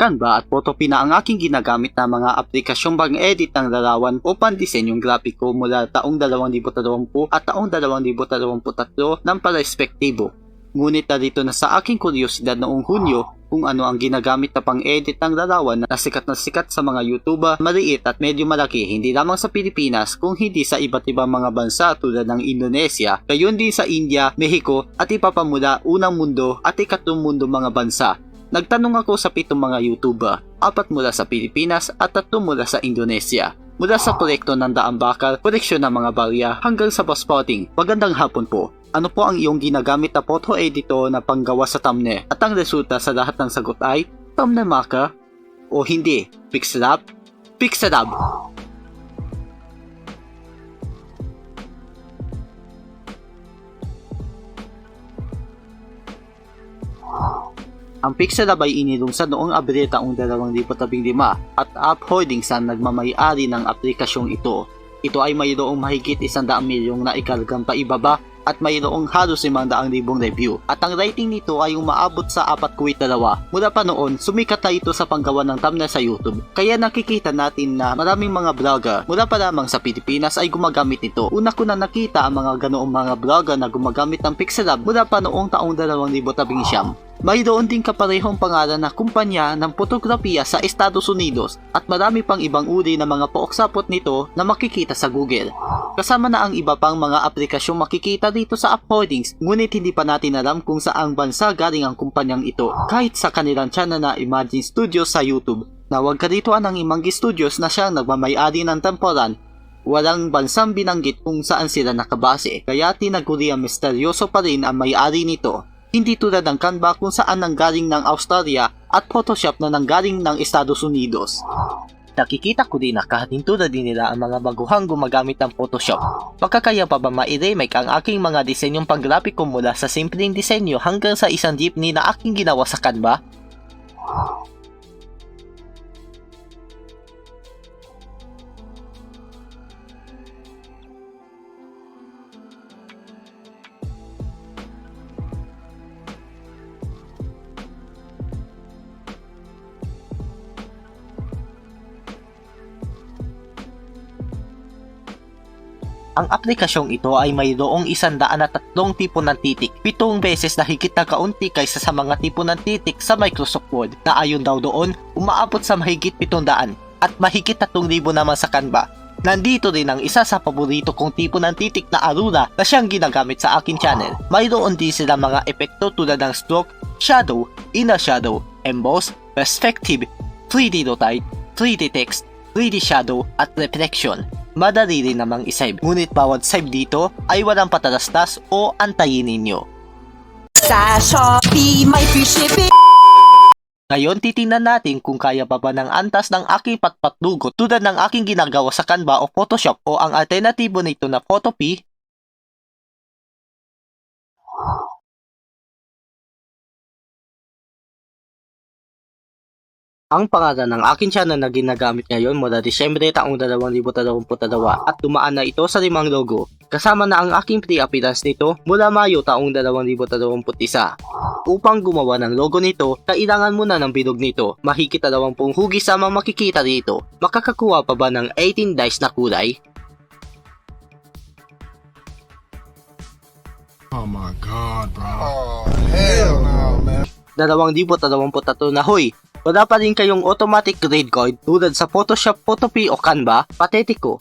Canva at Photopea na ang aking ginagamit na mga aplikasyong pang-edit ng larawan o pandisenyong grafiko mula taong 2020 at taong 2023 ng parespektibo. Ngunit narito na sa aking kuryosidad noong Hunyo kung ano ang ginagamit na pang-edit ng larawan na sikat na sikat sa mga YouTuber, maliit at medyo malaki hindi lamang sa Pilipinas kung hindi sa iba't ibang mga bansa tulad ng Indonesia, gayon din sa India, Mexico at iba pa mula unang mundo at ikatlong mundo mga bansa. Nagtanong ako sa pitong mga YouTuber, apat mula sa Pilipinas at tatlo mula sa Indonesia. Mula sa kolekto ng daang bakal, koleksyon ng mga barya hanggang sa boss spotting. Magandang hapon po. Ano po ang iyong ginagamit na photo editor na panggawa sa thumbnail? At ang resulta sa lahat ng sagot ay thumbnail marker o hindi, pixelab, pixelab. Ang Pixelab ay inilungsad noong Abril taong 2015 at App Holdings ang nagmamayari ng aplikasyong ito. Ito ay mayroong mahigit 100 milyong na ikalgang paibaba at mayroong halos 500 libong review. At ang rating nito ay umaabot sa 4.2. Mula pa noon, sumikat na ito sa panggawa ng thumbnail sa YouTube. Kaya nakikita natin na maraming mga vlogger mula pa lamang sa Pilipinas ay gumagamit nito. Una ko na nakita ang mga ganoong mga vlogger na gumagamit ng Pixelab mula pa noong taong 2019. Mayroon din kaparehong pangalan na kumpanya ng fotografiya sa Estados Unidos at marami pang ibang uri ng mga pooksapot nito na makikita sa Google. Kasama na ang iba pang mga aplikasyong makikita dito sa App ngunit hindi pa natin alam kung saang bansa galing ang kumpanyang ito kahit sa kanilang channel na Imagine Studios sa YouTube. Nawag ka dito ang Imangi Studios na siyang nagmamayari ng temporan Walang bansang binanggit kung saan sila nakabase, kaya tinaguri ang misteryoso pa rin ang may-ari nito. Hindi tulad ng Canva kung saan nanggaling ng Australia at Photoshop na nanggaling ng Estados Unidos. Nakikita ko din na kahatintulad din nila ang mga baguhang gumagamit ng Photoshop. Makakaya pa ba ma-remake ang aking mga disenyong panggrafiko mula sa simpleng disenyo hanggang sa isang jeepney na aking ginawa sa Canva? Ang aplikasyong ito ay mayroong isandaan na tatlong tipo ng titik, pitong beses na higit na kaunti kaysa sa mga tipo ng titik sa Microsoft Word na ayon daw doon umaabot sa mahigit 700 at mahigit 3,000 naman sa Canva. Nandito din ang isa sa paborito kong tipo ng titik na Arura na siyang ginagamit sa akin channel. Mayroon din sila mga epekto tulad ng stroke, shadow, inner shadow, emboss, perspective, 3D rotate, 3D text, 3D shadow at reflection. Madali rin namang isave, ngunit bawat save dito ay walang patalastas o antayin ninyo. Sa Shopee, may free shipping. Ngayon titingnan natin kung kaya pa ba ng antas ng aking patpatlugot tulad ng aking ginagawa sa Canva o Photoshop o ang alternatibo nito na Photopea Ang pangalan ng aking channel na ginagamit ngayon mula Disyembre taong 2022 at dumaan na ito sa limang logo. Kasama na ang aking pre-appearance nito mula Mayo taong 2021. Upang gumawa ng logo nito, kailangan muna ng bilog nito. Mahigit 20 hugis ang makikita dito. Makakakuha pa ba ng 18 dice na kulay? Oh my god, bro. Oh, hell no, man. 2023 na hoy, wala pa rin kayong automatic grade card tulad sa Photoshop, Photopea o Canva? Patetiko.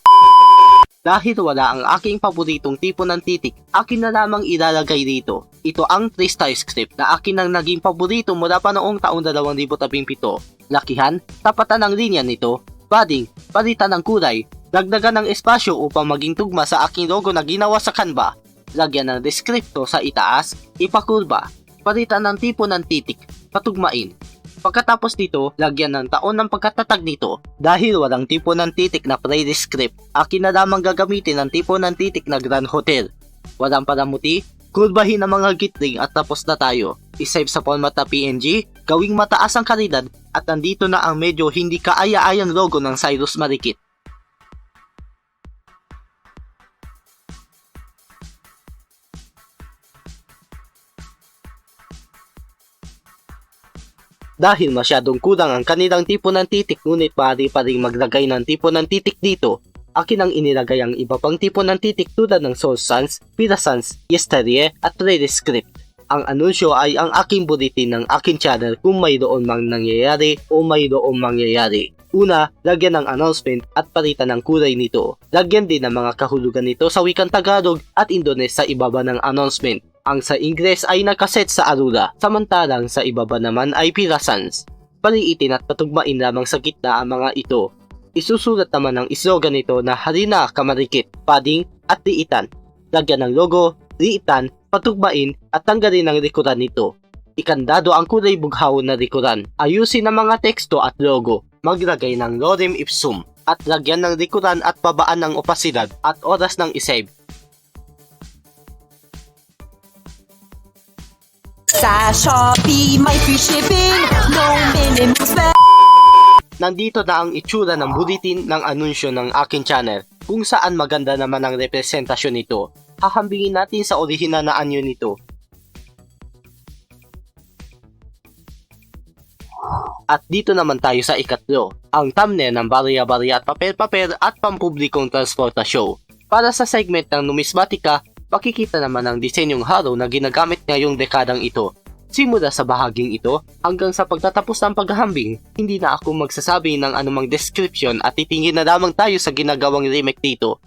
Dahil wala ang aking paboritong tipo ng titik, akin na lamang ilalagay dito. Ito ang 3-star script na akin ang naging paborito mula pa noong taong 2017. Lakihan, tapatan ang linya nito, padding, palitan ng kulay, dagdagan ng espasyo upang maging tugma sa aking logo na ginawa sa Canva, lagyan ng deskripto sa itaas, ipakurba, palitan ng tipo ng titik, patugmain. Pagkatapos dito, lagyan ng taon ng pagkatatag nito. Dahil walang tipo ng titik na pre-script, akin na lamang gagamitin ang tipo ng titik na Grand Hotel. Walang palamuti, kurbahin ang mga gitling at tapos na tayo. Isave sa format na PNG, gawing mataas ang kalidad at nandito na ang medyo hindi kaaya-ayang logo ng Cyrus Marikit. dahil masyadong kulang ang kanilang tipo ng titik ngunit maaari pa rin maglagay ng tipo ng titik dito. Akin ang inilagay ang iba pang tipo ng titik tulad ng Soul Suns, Pira Suns, Yesterye at Script. Ang anunsyo ay ang aking bulitin ng aking channel kung mayroon mang nangyayari o mayroon mangyayari. Una, lagyan ng announcement at palitan ng kulay nito. Lagyan din ng mga kahulugan nito sa wikang Tagalog at Indones sa ibaba ng announcement. Ang sa Ingles ay nakaset sa Arula, samantalang sa ibaba naman ay Pirasans. Paliitin at patugmain lamang sa gitna ang mga ito. Isusulat naman ang islogan nito na harina, kamarikit, pading at liitan. Lagyan ng logo, liitan, patugmain at tanggalin ang likuran nito. Ikandado ang kulay bughaw na likuran. Ayusin ang mga teksto at logo. Maglagay ng lorem ipsum at lagyan ng likuran at babaan ng opasidad at oras ng isave Sa Shopee, may free shipping, no minimum spend. Nandito na ang itsura ng bulletin ng anunsyo ng akin channel kung saan maganda naman ang representasyon nito. Hahambingin natin sa orihinal na anyo nito. At dito naman tayo sa ikatlo, ang thumbnail ng barya-barya at papel-papel at pampublikong transporta show. Para sa segment ng numismatika, makikita naman ang disenyong harrow na ginagamit ngayong dekadang ito. Simula sa bahaging ito hanggang sa pagtatapos ng paghahambing, hindi na ako magsasabi ng anumang description at titingin na lamang tayo sa ginagawang remake dito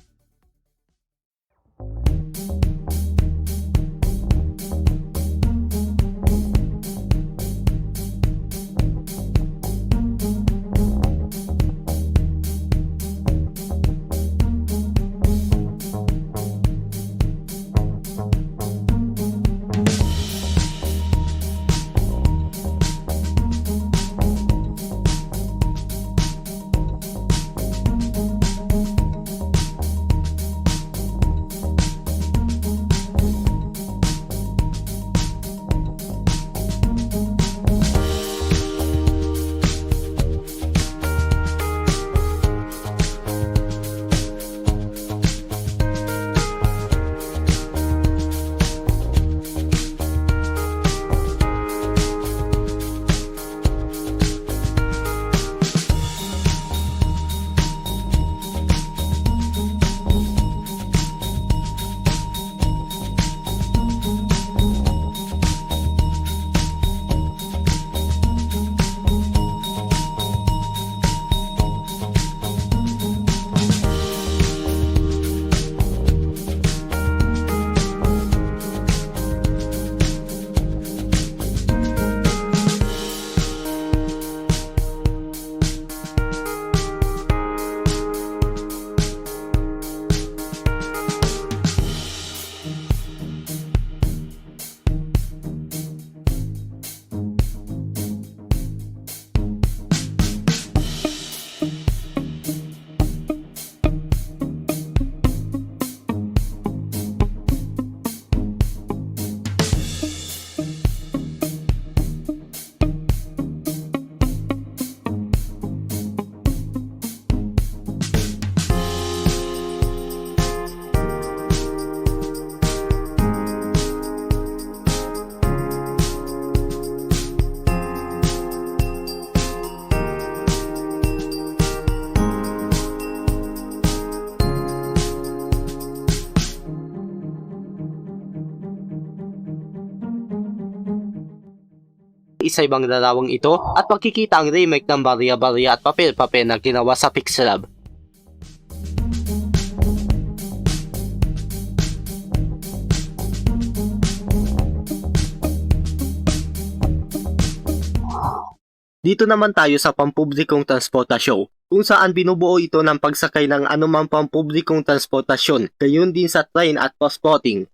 sa ibang larawang ito at makikita ang remake ng barya-barya at papel-papel na ginawa sa Pixelab. Dito naman tayo sa pampublikong transportasyon kung saan binubuo ito ng pagsakay ng anumang pampublikong transportasyon, gayon din sa train at passporting.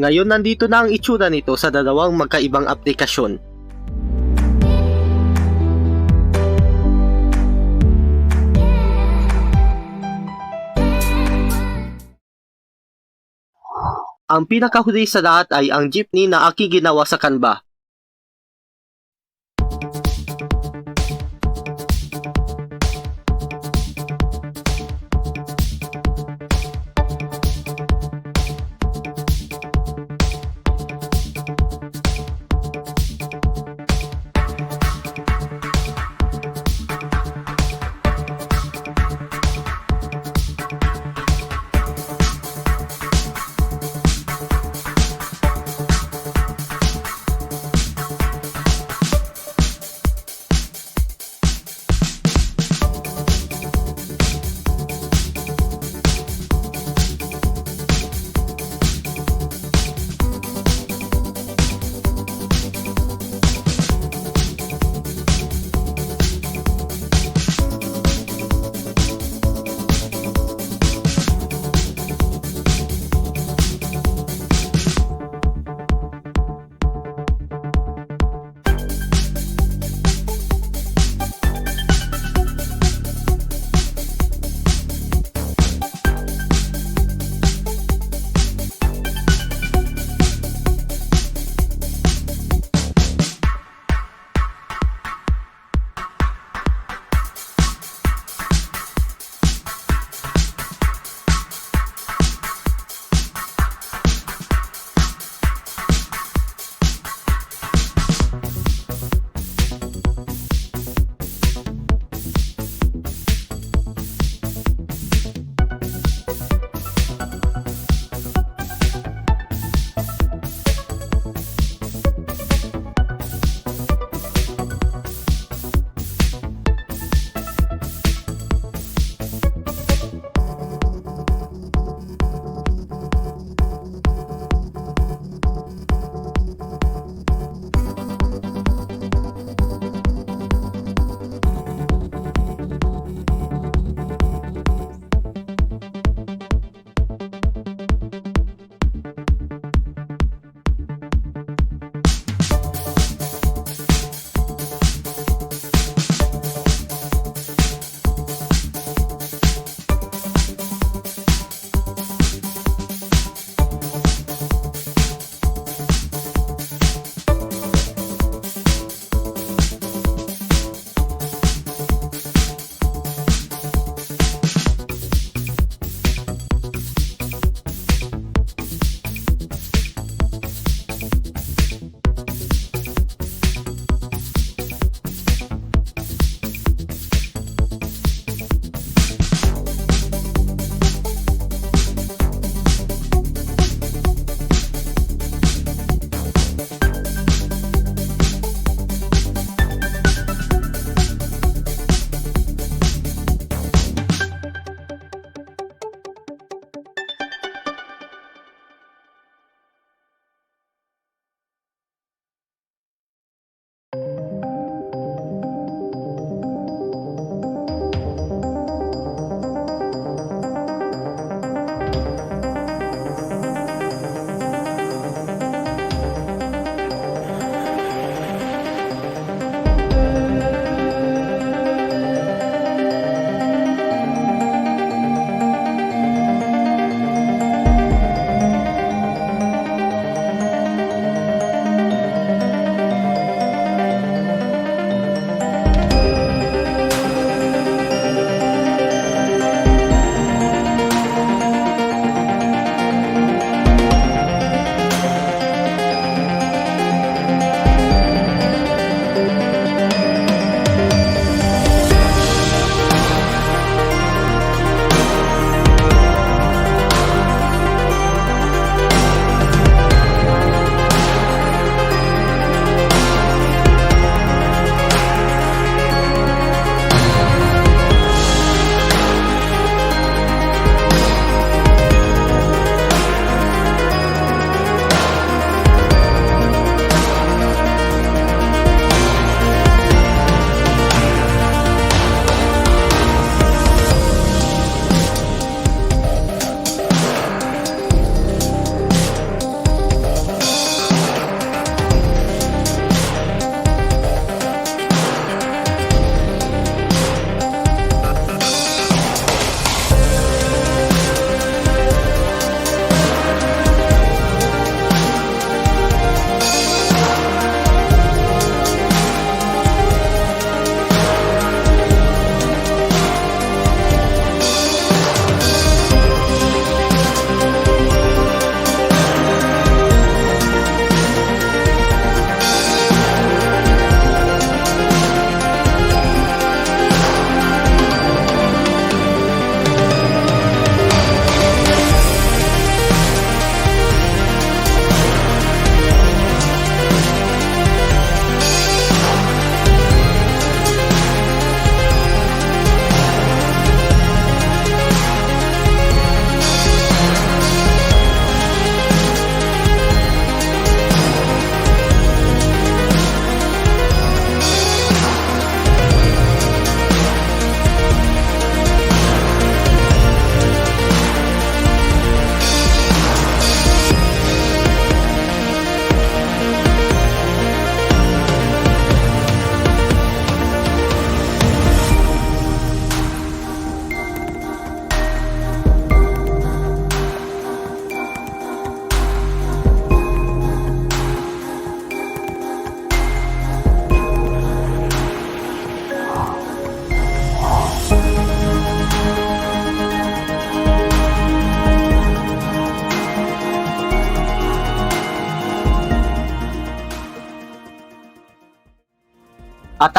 Ngayon nandito na ang itsura nito sa dalawang magkaibang aplikasyon. Ang pinakahuli sa lahat ay ang jeepney na aking ginawa sa Canva.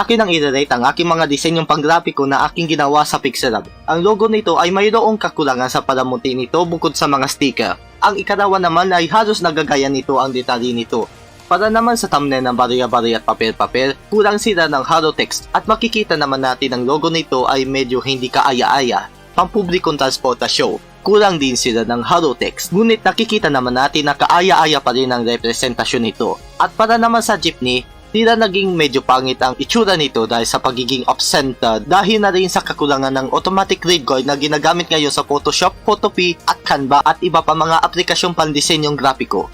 Akin ang i-rate ang aking mga disenyong panggrafiko na aking ginawa sa Pixelab. Ang logo nito ay mayroong kakulangan sa palamuti nito bukod sa mga sticker. Ang ikarawa naman ay halos nagagaya nito ang detalye nito. Para naman sa thumbnail ng bariya-bariya at papel-papel, kulang sila ng hollow text at makikita naman natin ang logo nito ay medyo hindi kaaya-aya. Pampublikong transporta show. Kulang din sila ng hollow text. Ngunit nakikita naman natin na kaaya-aya pa rin ang representasyon nito. At para naman sa jeepney, tila naging medyo pangit ang itsura nito dahil sa pagiging off-center dahil na rin sa kakulangan ng automatic read guide na ginagamit ngayon sa Photoshop, Photopea at Canva at iba pa mga aplikasyong pandisenyong grafiko.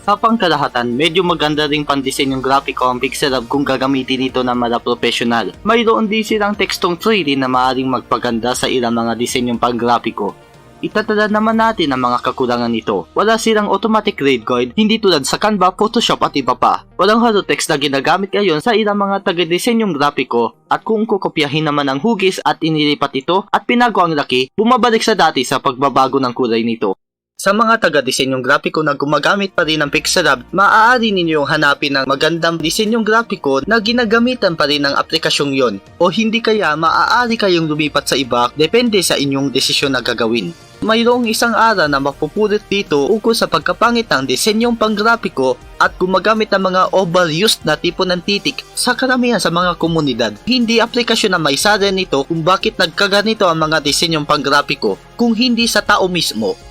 Sa pangkalahatan, medyo maganda ring pandisenyong grafiko ang Pixelab kung gagamitin ito ng mga professional. Mayroon din silang tekstong 3D na maaaring magpaganda sa ilang mga disenyong panggrafiko. Itatala naman natin ang mga kakulangan nito. Wala silang automatic grade guide, hindi tulad sa Canva, Photoshop at iba pa. Walang hollow text na ginagamit ngayon sa ilang mga taga-disenyong grafiko at kung kukopyahin naman ang hugis at inilipat ito at pinago ang laki, bumabalik sa dati sa pagbabago ng kulay nito. Sa mga taga-disenyong grafiko na gumagamit pa rin ng Pixelab, maaari ninyong hanapin ng magandang disenyong grafiko na ginagamitan pa rin ng aplikasyong yon o hindi kaya maaari kayong lumipat sa iba depende sa inyong desisyon na gagawin. Mayroong isang ara na mapupulot dito ukol sa pagkapangit ng disenyong panggrafiko at gumagamit ng mga overused na tipo ng titik sa karamihan sa mga komunidad. Hindi aplikasyon na may sada nito kung bakit nagkaganito ang mga disenyong panggrafiko kung hindi sa tao mismo